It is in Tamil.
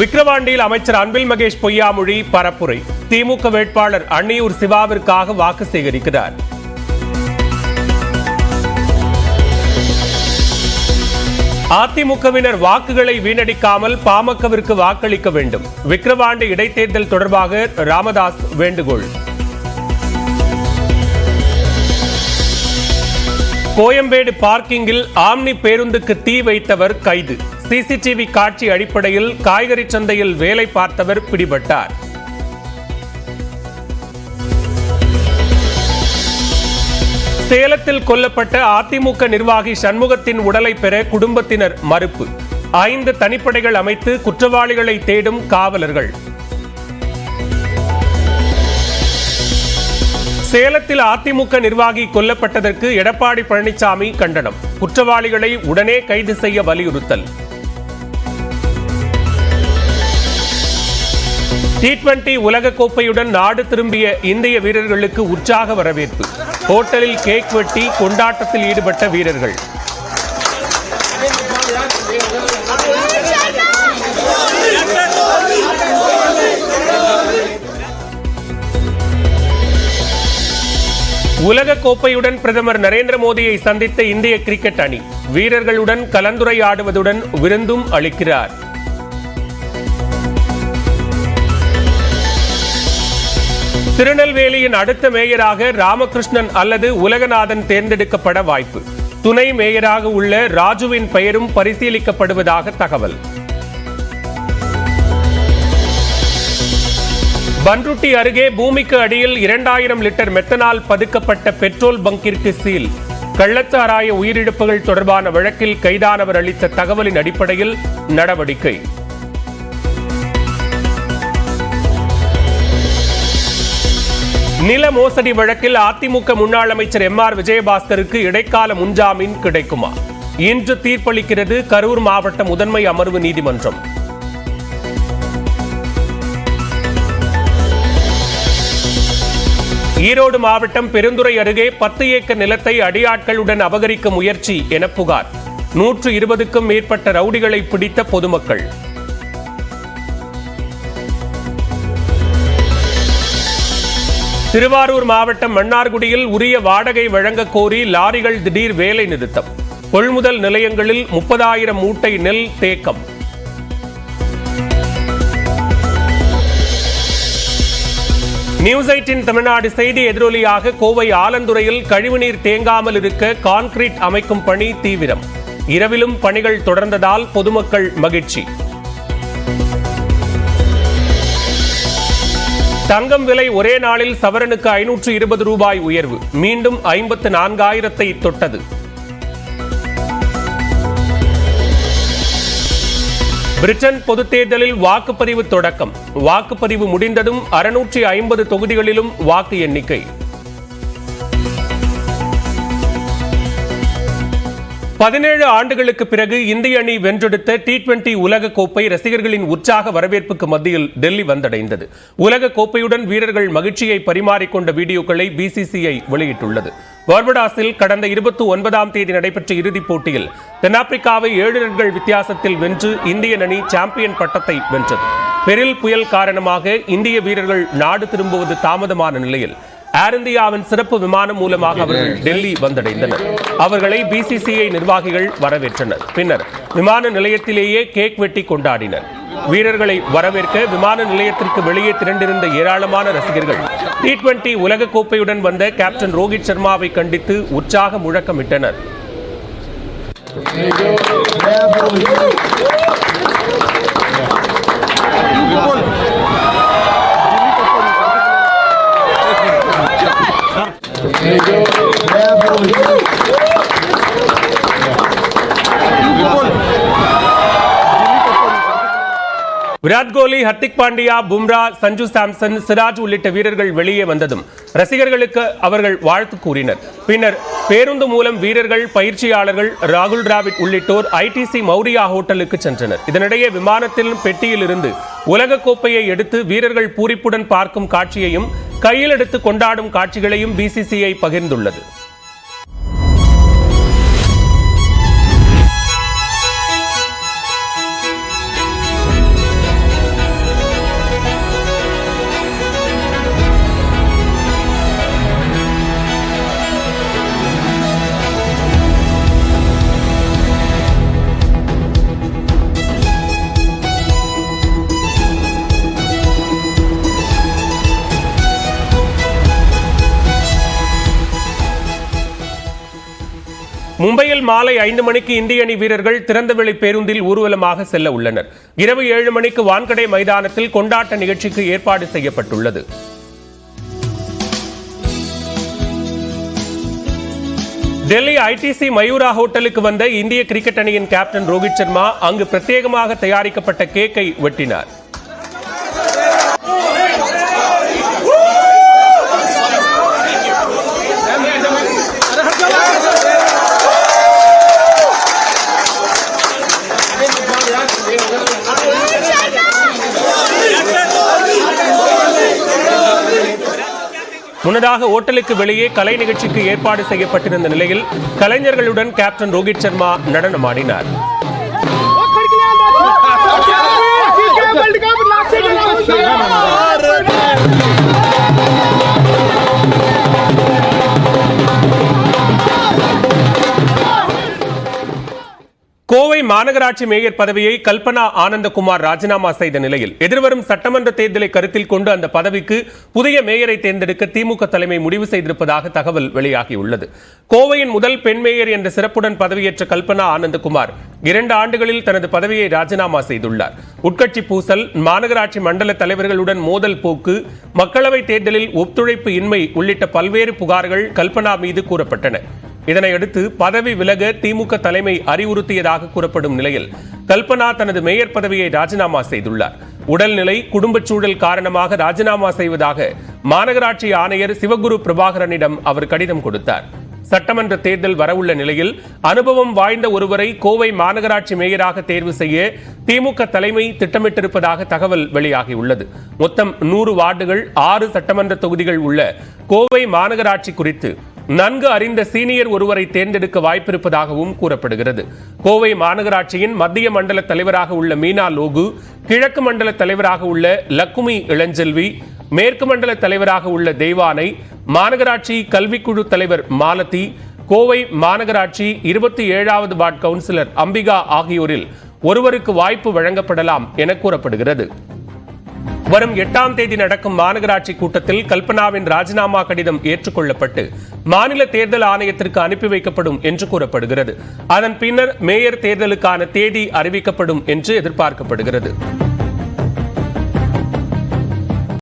விக்கிரவாண்டியில் அமைச்சர் அன்பில் மகேஷ் பொய்யாமொழி பரப்புரை. திமுக வேட்பாளர் அன்னியூர் சிவாவிற்காக வாக்கு சேகரிக்கிறார். அதிமுகவினர் வாக்குகளை வீணடிக்காமல் பாமகவிற்கு வாக்களிக்க வேண்டும். விக்கிரவாண்டி இடைத்தேர்தல் தொடர்பாக ராமதாஸ் வேண்டுகோள். கோயம்பேடு பார்க்கிங்கில் ஆம்னி பேருந்துக்கு தீ வைத்தவர் கைது. சிசிடிவி காட்சி அடிப்படையில் காய்கறி சந்தையில் வேலை பார்த்தவர் பிடிபட்டார். சேலத்தில் கொல்லப்பட்ட அதிமுக நிர்வாகி சண்முகத்தின் உடலை பெற குடும்பத்தினர் மறுப்பு. ஐந்து தனிப்படைகள் அமைத்து குற்றவாளிகளை தேடும் காவலர்கள். சேலத்தில் அதிமுக நிர்வாகி கொல்லப்பட்டதற்கு எடப்பாடி பழனிசாமி கண்டனம். குற்றவாளிகளை உடனே கைது செய்ய வலியுறுத்தல். டி டுவெண்டி உலகக்கோப்பையுடன் நாடு திரும்பிய இந்திய வீரர்களுக்கு உற்சாக வரவேற்பு. ஹோட்டலில் கேக் வெட்டி கொண்டாட்டத்தில் ஈடுபட்ட வீரர்கள். உலக கோப்பையுடன் பிரதமர் நரேந்திர மோடியை சந்தித்த இந்திய கிரிக்கெட் அணி வீரர்களுடன் கலந்துரையாடுவதுடன் விருந்தும் அளிக்கிறார். திருநெல்வேலியின் அடுத்த மேயராக ராமகிருஷ்ணன் அல்லது உலகநாதன் தேர்ந்தெடுக்கப்பட வாய்ப்பு. துணை மேயராக உள்ள ராஜுவின் பெயரும் பரிசீலிக்கப்படுவதாக தகவல். பன்ருட்டி அருகே பூமிக்கு அடியில் இரண்டாயிரம் லிட்டர் மெத்தனால் பதுக்கப்பட்ட பெட்ரோல் பங்கிற்கு சீல். கள்ளச்சாராய உயிரிழப்புகள் தொடர்பான வழக்கில் கைதானவர் அளித்த தகவலின் அடிப்படையில் நடவடிக்கை. நில மோசடி வழக்கில் அதிமுக முன்னாள் அமைச்சர் எம் ஆர் விஜயபாஸ்கருக்கு இடைக்கால முன்ஜாமீன் கிடைக்குமா? இன்று தீர்ப்பளிக்கிறது கரூர் மாவட்ட முதன்மை அமர்வு நீதிமன்றம். ஈரோடு மாவட்டம் பெருந்துறை அருகே பத்து ஏக்கர் நிலத்தை அடியாட்களுடன் அபகரிக்க முயற்சி என புகார். நூற்று இருபதுக்கும் மேற்பட்ட ரவுடிகளை பிடித்த பொதுமக்கள். திருவாரூர் மாவட்டம் மன்னார்குடியில் உரிய வாடகை வழங்க கோரி லாரிகள் திடீர் வேலை நிறுத்தம். கொள்முதல் நிலையங்களில் முப்பதாயிரம் மூட்டை நெல் தேக்கம். நியூஸ் எயிட்டின் தமிழ்நாடு செய்தி எதிரொலியாக கோவை ஆலந்துறையில் கழிவுநீர் தேங்காமல் இருக்க கான்கிரீட் அமைக்கும் பணி தீவிரம். இரவிலும் பணிகள் தொடர்ந்ததால் பொதுமக்கள் மகிழ்ச்சி. தங்கம் விலை ஒரே நாளில் சவரனுக்கு ஐநூற்று இருபது ரூபாய் உயர்வு. மீண்டும் ஐம்பத்து நான்காயிரத்தை தொட்டது. பிரிட்டன் பொதுத் தேர்தலில் வாக்குப்பதிவு தொடக்கம். வாக்குப்பதிவு முடிந்ததும் அறுநூற்றி ஐம்பது தொகுதிகளிலும் வாக்கு எண்ணிக்கை. பதினேழு ஆண்டுகளுக்கு பிறகு இந்திய அணி வென்றெடுத்த டி டுவெண்டி உலக கோப்பை ரசிகர்களின் உற்சாக வரவேற்புக்கு மத்தியில் டெல்லி வந்தடைந்தது. உலக கோப்பையுடன் வீரர்கள் மகிழ்ச்சியை பரிமாறிக்கொண்ட வீடியோக்களை பிசிசிஐ வெளியிட்டுள்ளது. பார்படாஸில் கடந்த இருபத்தி ஒன்பதாம் தேதி நடைபெற்ற இறுதிப் போட்டியில் தென்னாப்பிரிக்காவை ஏழு ரன்கள் வித்தியாசத்தில் வென்று இந்திய அணி சாம்பியன் பட்டத்தை வென்றது. பெரில் புயல் காரணமாக இந்திய வீரர்கள் நாடு திரும்புவது தாமதமான நிலையில் ஏர் இந்தியாவின் சிறப்பு விமானம் மூலமாக அவர்கள் டெல்லி வந்தடைந்தனர். அவர்களை பிசிசிஐ நிர்வாகிகள் வரவேற்றனர். பின்னர் விமான நிலையத்திலேயே கேக் வெட்டி கொண்டாடினர். வீரர்களை வரவேற்க விமான நிலையத்திற்கு வெளியே திரண்டிருந்த ஏராளமான ரசிகர்கள். டி டுவெண்டி உலகக்கோப்பையுடன் வந்த கேப்டன் ரோஹித் சர்மாவை கண்டித்து உற்சாக முழக்கமிட்டனர். விராட் கோலி ஹர்திக் பாண்டியா பும்ரா சஞ்சு சாம்சன் சிராஜ் உள்ளிட்ட வீரர்கள் வெளியே வந்ததும் ரசிகர்களுக்கு அவர்கள் வாழ்த்து கூறினர். பின்னர் பேருந்து மூலம் வீரர்கள் பயிற்சியாளர்கள் ராகுல் டிராவிட் உள்ளிட்டோர் ஐடிசி மௌரியா ஹோட்டலுக்கு சென்றனர். இதனிடையே விமானத்தில் பெட்டியில் இருந்து உலகக்கோப்பையை எடுத்து வீரர்கள் பூரிப்புடன் பார்க்கும் காட்சியையும் கையில் எடுத்து கொண்டாடும் காட்சிகளையும் பிசிசிஐ பகிர்ந்துள்ளது. மும்பையில் மாலை ஐந்து மணிக்கு இந்திய அணி வீரர்கள் திறந்தவெளி பேருந்தில் ஊர்வலமாக செல்ல உள்ளனர். இரவு ஏழு மணிக்கு வான்கடை மைதானத்தில் கொண்டாட்ட நிகழ்ச்சிக்கு ஏற்பாடு செய்யப்பட்டுள்ளது. டெல்லி ஐடிசி மயூரா ஹோட்டலுக்கு வந்த இந்திய கிரிக்கெட் அணியின் கேப்டன் ரோஹித் சர்மா அங்கு பிரத்யேகமாக தயாரிக்கப்பட்ட கேக்கை வெட்டினார். முன்னதாக ஓட்டலுக்கு வெளியே கலை நிகழ்ச்சிக்கு ஏற்பாடு செய்யப்பட்டிருந்த நிலையில் கலைஞர்களுடன் கேப்டன் ரோஹித் சர்மா நடனமாடினார் ஆடினார் மாநகராட்சி மேயர் பதவியை கல்பனா ஆனந்தகுமார் ராஜினாமா செய்த நிலையில் எதிர்வரும் சட்டமன்ற தேர்தலை கருத்தில் கொண்டு அந்த பதவிக்கு புதிய மேயரை தேர்ந்தெடுக்க திமுக தலைமை முடிவு செய்திருப்பதாக தகவல் வெளியாகியுள்ளது. கோவையின் முதல் பெண் மேயர் என்ற சிறப்புடன் பதவியேற்ற கல்பனா ஆனந்தகுமார் இரண்டு ஆண்டுகளில் தனது பதவியை ராஜினாமா செய்துள்ளார். உட்கட்சி பூசல் மாநகராட்சி மண்டல தலைவர்களுடன் மோதல் போக்கு மக்களவைத் தேர்தலில் ஒத்துழைப்பு இன்மை உள்ளிட்ட பல்வேறு புகார்கள் கல்பனா மீது கூறப்பட்டன. இதனையடுத்து பதவி விலக திமுக தலைமை அறிவுறுத்தியதாக கூறப்படும் நிலையில் கல்பனா தனது மேயர் பதவியை ராஜினாமா செய்துள்ளார். உடல்நிலை குடும்பச் சூழல் காரணமாக ராஜினாமா செய்வதாக மாநகராட்சி ஆணையர் சிவகுரு பிரபாகரனிடம் அவர் கடிதம் கொடுத்தார். சட்டமன்ற தேர்தல் வரவுள்ள நிலையில் அனுபவம் வாய்ந்த ஒருவரை கோவை மாநகராட்சி மேயராக தேர்வு செய்ய திமுக தலைமை திட்டமிட்டிருப்பதாக தகவல் வெளியாகியுள்ளது. மொத்தம் நூறு வார்டுகள் ஆறு சட்டமன்ற தொகுதிகள் உள்ள கோவை மாநகராட்சி குறித்து நன்கு அறிந்த சீனியர் ஒருவரை தேர்ந்தெடுக்க வாய்ப்பிருப்பதாகவும் கூறப்படுகிறது. கோவை மாநகராட்சியின் மத்திய மண்டல தலைவராக உள்ள மீனா லோகு கிழக்கு மண்டல தலைவராக உள்ள லக்குமி இளஞ்செல்வி மேற்கு மண்டல தலைவராக உள்ள தெய்வானை மாநகராட்சி கல்விக்குழு தலைவர் மாலதி கோவை மாநகராட்சி இருபத்தி ஏழாவது வார்டு கவுன்சிலர் அம்பிகா ஆகியோரில் ஒருவருக்கு வாய்ப்பு வழங்கப்படலாம் என கூறப்படுகிறது. வரும் எட்டாம் தேதி நடக்கும் மாநகராட்சி கூட்டத்தில் கல்பனாவின் ராஜினாமா கடிதம் ஏற்றுக்கொள்ளப்பட்டு மாநில தேர்தல் ஆணையத்திற்கு அனுப்பி வைக்கப்படும் என்று கூறப்படுகிறது. அதன் பின்னர் மேயர் தேர்தலுக்கான தேதி அறிவிக்கப்படும் என்று எதிர்பார்க்கப்படுகிறது.